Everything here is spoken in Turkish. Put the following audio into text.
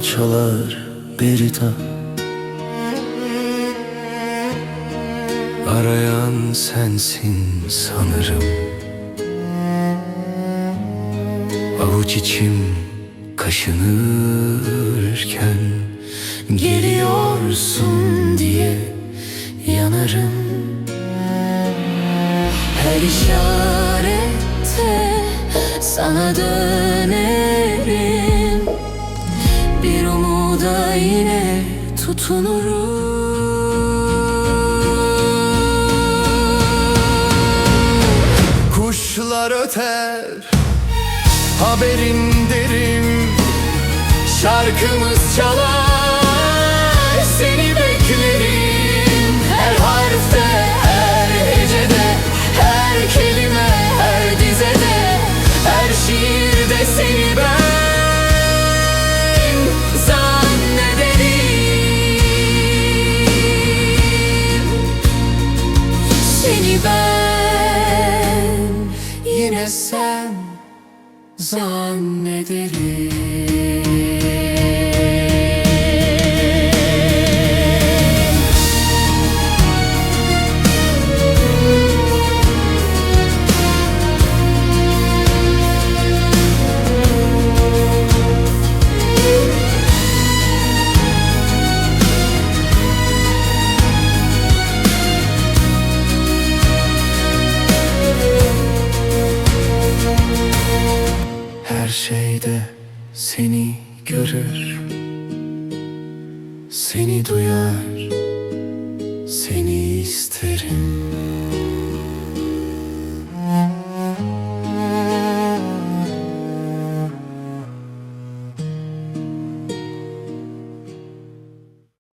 çalar berita. Arayan sensin sanırım. Avuç içim kaşınırken Geliyorsun diye yanarım. Her işarette sana dönerim yine tutunurum Kuşlar öter Haberin derim Şarkımız çalar zannederim Her şeyde seni görür. Seni duyar Seni isterim.